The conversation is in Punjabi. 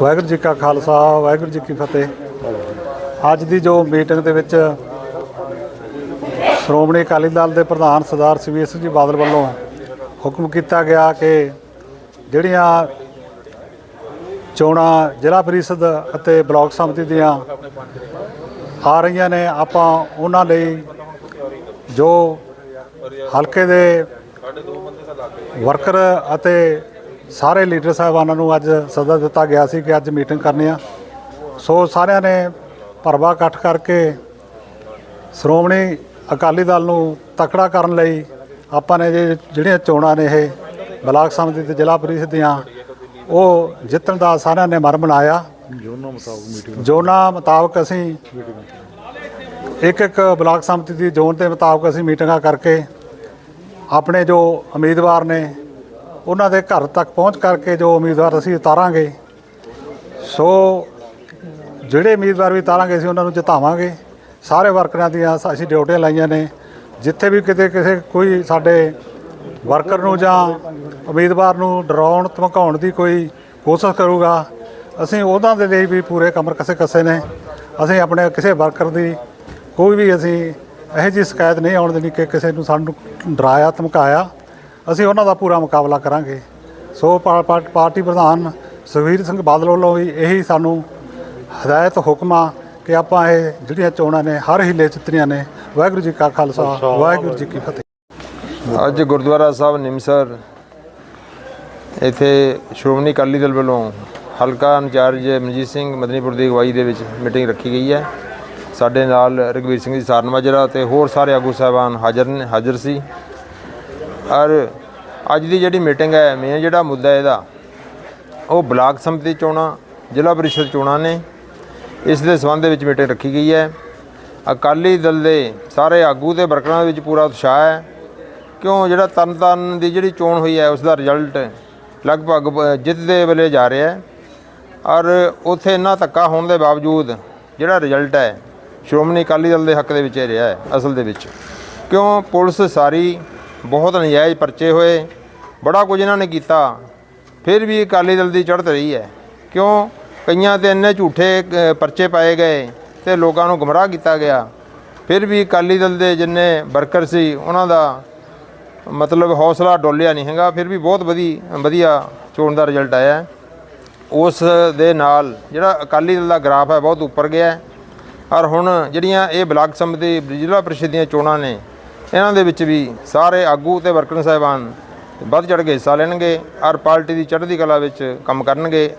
ਵਾਹਿਗੁਰੂ ਜੀ ਕਾ ਖਾਲਸਾ, ਵਾਹਿਗੁਰੂ ਜੀ ਕੀ ਫਤਿਹ। ਅੱਜ ਦੀ ਜੋ ਮੀਟਿੰਗ ਦੇ ਵਿੱਚ ਸ਼੍ਰੋਮਣੀ ਅਕਾਲੀ ਦਲ ਦੇ ਪ੍ਰਧਾਨ ਸਰਦਾਰ ਸੁਖਬੀਰ ਜੀ ਬਾਦਲ ਵੱਲੋਂ ਹੁਕਮ ਕੀਤਾ ਗਿਆ ਕਿ ਜਿਹੜੀਆਂ ਚੋਣਾਂ ਜ਼ਿਲ੍ਹਾ ਪਰਿਸ਼ਦ ਅਤੇ ਬਲਾਕ ਸਮਿਤੀ ਦੀਆਂ ਆ ਰਹੀਆਂ ਨੇ, ਆਪਾਂ ਉਹਨਾਂ ਲਈ ਜੋ ਹਲਕੇ ਦੇ ਵਰਕਰ ਅਤੇ ਸਾਰੇ ਲੀਡਰ ਸਾਹਿਬਾਨਾਂ ਨੂੰ ਅੱਜ ਸੱਦਾ ਦਿੱਤਾ ਗਿਆ ਸੀ ਕਿ ਅੱਜ ਮੀਟਿੰਗ ਕਰਨੀ ਆ। ਸੋ ਸਾਰਿਆਂ ਨੇ ਭਰਵਾ ਇਕੱਠ ਕਰਕੇ ਸ਼੍ਰੋਮਣੀ ਅਕਾਲੀ ਦਲ ਨੂੰ ਤਕੜਾ ਕਰਨ ਲਈ ਆਪਾਂ ਨੇ ਜਿਹੜੀਆਂ ਚੋਣਾਂ ਨੇ ਇਹ ਬਲਾਕ ਸੰਮਤੀ ਤੇ ਜ਼ਿਲ੍ਹਾ ਪ੍ਰੀਸ਼ਦ ਦੀਆਂ, ਉਹ ਜਿੱਤਣ ਦਾ ਸਾਰਿਆਂ ਨੇ ਮਰ ਬਣਾਇਆ। ਜੋਨਾਂ ਮੁਤਾਬਕ ਅਸੀਂ ਇੱਕ ਇੱਕ ਬਲਾਕ ਸੰਮਤੀ ਦੀ ਜ਼ੋਨ ਦੇ ਮੁਤਾਬਕ ਅਸੀਂ ਮੀਟਿੰਗਾਂ ਕਰਕੇ ਆਪਣੇ ਜੋ ਉਮੀਦਵਾਰ ਨੇ ਉਹਨਾਂ ਦੇ ਘਰ ਤੱਕ ਪਹੁੰਚ ਕਰਕੇ ਜੋ ਉਮੀਦਵਾਰ ਅਸੀਂ ਉਤਾਰਾਂਗੇ, ਸੋ ਜਿਹੜੇ ਉਮੀਦਵਾਰ ਵੀ ਉਤਾਰਾਂਗੇ ਅਸੀਂ ਉਹਨਾਂ ਨੂੰ ਜਿਤਾਵਾਂਗੇ। ਸਾਰੇ ਵਰਕਰਾਂ ਦੀਆਂ ਅਸੀਂ ਡਿਊਟੀਆਂ ਲਾਈਆਂ ਨੇ। ਜਿੱਥੇ ਵੀ ਕਿਤੇ ਕਿਸੇ ਕੋਈ ਸਾਡੇ ਵਰਕਰ ਨੂੰ ਜਾਂ ਉਮੀਦਵਾਰ ਨੂੰ ਡਰਾਉਣ, ਧਮਕਾਉਣ ਦੀ ਕੋਈ ਕੋਸ਼ਿਸ਼ ਕਰੂਗਾ, ਅਸੀਂ ਉਹਨਾਂ ਦੇ ਲਈ ਵੀ ਪੂਰੇ ਕਮਰ ਕਸੇ ਕਸੇ ਨੇ। ਅਸੀਂ ਆਪਣੇ ਕਿਸੇ ਵਰਕਰ ਦੀ ਕੋਈ ਵੀ ਅਸੀਂ ਇਹੋ ਜਿਹੀ ਸ਼ਿਕਾਇਤ ਨਹੀਂ ਆਉਣ ਦੇਣੀ ਕਿ ਕਿਸੇ ਨੂੰ ਸਾਨੂੰ ਡਰਾਇਆ, ਧਮਕਾਇਆ। ਅਸੀਂ ਉਹਨਾਂ ਦਾ ਪੂਰਾ ਮੁਕਾਬਲਾ ਕਰਾਂਗੇ। ਸੋ ਪਾਰਟੀ ਪ੍ਰਧਾਨ ਸੁਖਬੀਰ ਸਿੰਘ ਬਾਦਲ ਵੱਲੋਂ ਵੀ ਇਹੀ ਸਾਨੂੰ ਹਦਾਇਤ ਹੁਕਮਾਂ ਕਿ ਆਪਾਂ ਇਹ ਜਿਹੜੀਆਂ ਚੋਣਾਂ ਨੇ ਹਰ ਹਿੱਲੇ ਚਿੱਤਰੀਆਂ ਨੇ ਵਾਹਿਗੁਰੂ ਜੀ ਕਾ ਖਾਲਸਾ ਵਾਹਿਗੁਰੂ ਜੀ ਕੀ ਫਤਿਹ। ਅੱਜ ਗੁਰਦੁਆਰਾ ਸਾਹਿਬ ਨਿਮਸਰ ਇੱਥੇ ਸ਼੍ਰੋਮਣੀ ਅਕਾਲੀ ਦਲ ਵੱਲੋਂ ਹਲਕਾ ਇੰਚਾਰਜ ਮਨਜੀਤ ਸਿੰਘ ਮਦਨੀਪੁਰ ਦੀ ਅਗਵਾਈ ਦੇ ਵਿੱਚ ਮੀਟਿੰਗ ਰੱਖੀ ਗਈ ਹੈ। ਸਾਡੇ ਨਾਲ ਰਘਵੀਰ ਸਿੰਘ ਜੀ ਸਾਰਨਮਾਜਰਾ ਤੇ ਹੋਰ ਸਾਰੇ ਆਗੂ ਸਾਹਿਬਾਨ ਹਾਜ਼ਰ ਨੇ ਹਾਜ਼ਰ ਸੀ। ਔਰ ਅੱਜ ਦੀ ਜਿਹੜੀ ਮੀਟਿੰਗ ਹੈ ਮੇਨ ਜਿਹੜਾ ਮੁੱਦਾ ਇਹਦਾ, ਉਹ ਬਲਾਕ ਸੰਮਤੀ ਚੋਣਾਂ ਜ਼ਿਲ੍ਹਾ ਪਰਿਸ਼ਦ ਚੋਣਾਂ ਨੇ। ਇਸ ਦੇ ਸੰਬੰਧ ਦੇ ਵਿੱਚ ਮੀਟਿੰਗ ਰੱਖੀ ਗਈ ਹੈ। ਅਕਾਲੀ ਦਲ ਦੇ ਸਾਰੇ ਆਗੂ ਤੇ ਵਰਕਰਾਂ ਦੇ ਵਿੱਚ ਪੂਰਾ ਉਤਸ਼ਾਹ ਹੈ। ਕਿਉਂ? ਜਿਹੜਾ ਤਰਨਤਾਰਨ ਦੀ ਜਿਹੜੀ ਚੋਣ ਹੋਈ ਹੈ, ਉਸ ਦਾ ਰਿਜ਼ਲਟ ਲਗਭਗ ਜਿੱਤ ਦੇ ਵੇਲੇ ਜਾ ਰਿਹਾ ਹੈ। ਔਰ ਉੱਥੇ ਇੰਨਾ ਧੱਕਾ ਹੋਣ ਦੇ ਬਾਵਜੂਦ ਜਿਹੜਾ ਰਿਜ਼ਲਟ ਹੈ, ਸ਼੍ਰੋਮਣੀ ਅਕਾਲੀ ਦਲ ਦੇ ਹੱਕ ਦੇ ਵਿੱਚ ਹੀ ਰਿਹਾ ਹੈ, ਅਸਲ ਦੇ ਵਿੱਚ। ਕਿਉਂ? ਪੁਲਿਸ ਸਾਰੀ ਬਹੁਤ ਨਜਾਇਜ਼ ਪਰਚੇ ਹੋਏ, ਬੜਾ ਕੁਝ ਇਹਨਾਂ ਨੇ ਕੀਤਾ। ਫਿਰ ਵੀ ਅਕਾਲੀ ਦਲ ਦੀ ਚੜ੍ਹਤ ਰਹੀ ਹੈ। ਕਿਉਂ? ਕਈਆਂ ਤੇ ਇੰਨੇ ਝੂਠੇ ਪਰਚੇ ਪਾਏ ਗਏ ਤੇ ਲੋਕਾਂ ਨੂੰ ਗੁੰਮਰਾਹ ਕੀਤਾ ਗਿਆ। ਫਿਰ ਵੀ ਅਕਾਲੀ ਦਲ ਦੇ ਜਿੰਨੇ ਵਰਕਰ ਸੀ, ਉਹਨਾਂ ਦਾ ਮਤਲਬ ਹੌਸਲਾ ਡੋਲਿਆ ਨਹੀਂ ਹੈਗਾ। ਫਿਰ ਵੀ ਬਹੁਤ ਵਧੀ, ਵਧੀਆ ਚੋਣ ਦਾ ਰਿਜ਼ਲਟ ਆਇਆ ਉਸ ਦੇ ਨਾਲ ਜਿਹੜਾ ਅਕਾਲੀ ਦਲ ਦਾ ਗ੍ਰਾਫ ਹੈ, ਬਹੁਤ ਉੱਪਰ ਗਿਆ ਔਰ ਹੁਣ ਜਿਹੜੀਆਂ ਇਹ ਬਲਾਕ ਸੰਮਤੀ, ਜ਼ਿਲ੍ਹਾ ਪ੍ਰੀਸ਼ਦ ਦੀਆਂ ਚੋਣਾਂ ਨੇ ਇਹਨਾਂ ਦੇ ਵਿੱਚ ਵੀ ਸਾਰੇ ਆਗੂ ਤੇ ਵਰਕਰ ਸਾਹਿਬਾਨ ਵੱਧ ਚੜ੍ਹ ਕੇ ਹਿੱਸਾ ਲੈਣਗੇ ਔਰ ਪਾਰਟੀ ਦੀ ਚੜ੍ਹਦੀ ਕਲਾ ਵਿੱਚ ਕੰਮ ਕਰਨਗੇ।